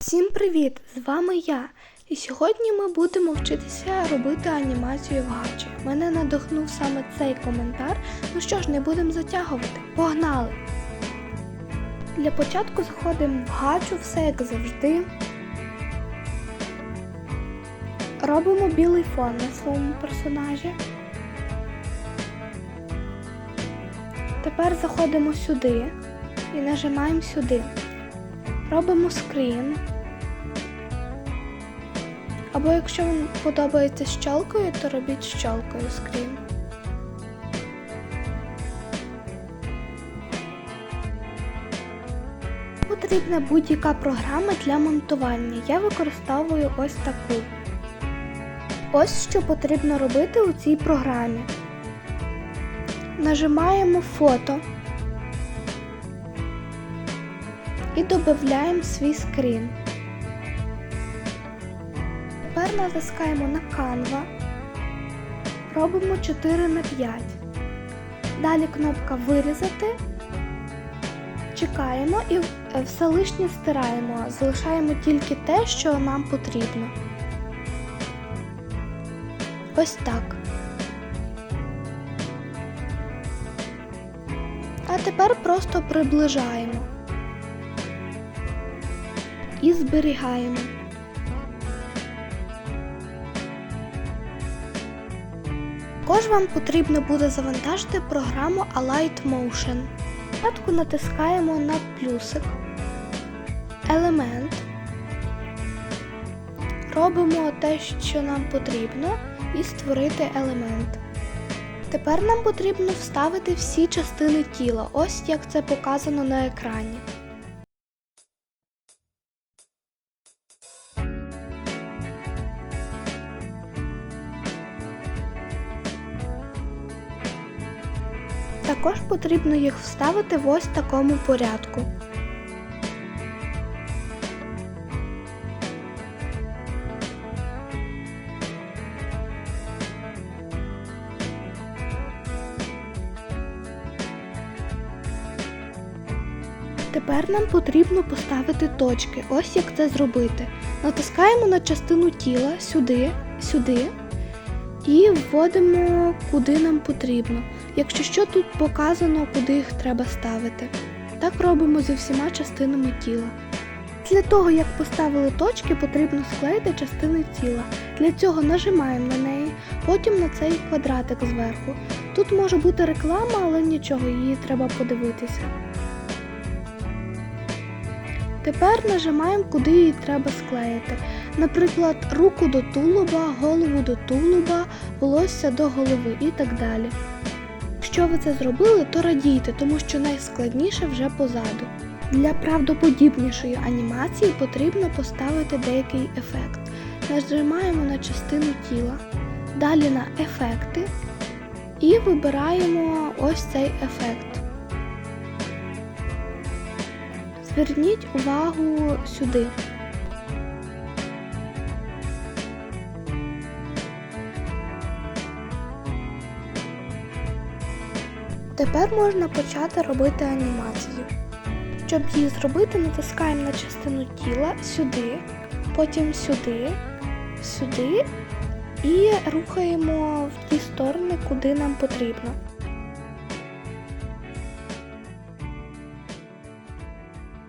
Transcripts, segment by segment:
Всім привіт! З вами я. І сьогодні ми будемо вчитися робити анімацію в гачі. Мене надихнув саме цей коментар. Ну що ж, не будемо затягувати. Погнали! Для початку заходимо в гачу, все як завжди. Робимо білий фон на своєму персонажі. Тепер заходимо сюди і нажимаємо сюди. Робимо скрін. Або якщо вам подобається щолкою, то робіть з щолкою скрін. Потрібна будь-яка програма для монтування. Я використовую ось таку. Ось що потрібно робити у цій програмі. Нажимаємо фото і додаємо свій скрін. Тепер натискаємо на Canva, робимо 4 на 5. Далі кнопка Вирізати. Чекаємо і е, все лишнє стираємо, залишаємо тільки те, що нам потрібно. Ось так. А тепер просто приближаємо і зберігаємо. Також вам потрібно буде завантажити програму Alight Motion. Спочатку натискаємо на плюсик, елемент, робимо те, що нам потрібно, і створити елемент. Тепер нам потрібно вставити всі частини тіла, ось як це показано на екрані. Також потрібно їх вставити в ось такому порядку. Тепер нам потрібно поставити точки. Ось як це зробити. Натискаємо на частину тіла сюди, сюди і вводимо куди нам потрібно. Якщо що, тут показано, куди їх треба ставити. Так робимо зі всіма частинами тіла. Для того, як поставили точки, потрібно склеїти частини тіла. Для цього нажимаємо на неї, потім на цей квадратик зверху. Тут може бути реклама, але нічого, її треба подивитися. Тепер нажимаємо, куди її треба склеїти. Наприклад, руку до тулуба, голову до тулуба, волосся до голови і так далі. Якщо ви це зробили, то радійте, тому що найскладніше вже позаду. Для правдоподібнішої анімації потрібно поставити деякий ефект. Нажимаємо на частину тіла, далі на ефекти і вибираємо ось цей ефект. Зверніть увагу сюди. Тепер можна почати робити анімацію. Щоб її зробити, натискаємо на частину тіла сюди, потім сюди, сюди і рухаємо в ті сторони, куди нам потрібно.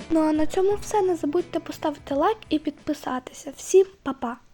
Ну а на цьому все. Не забудьте поставити лайк і підписатися. Всім па-па!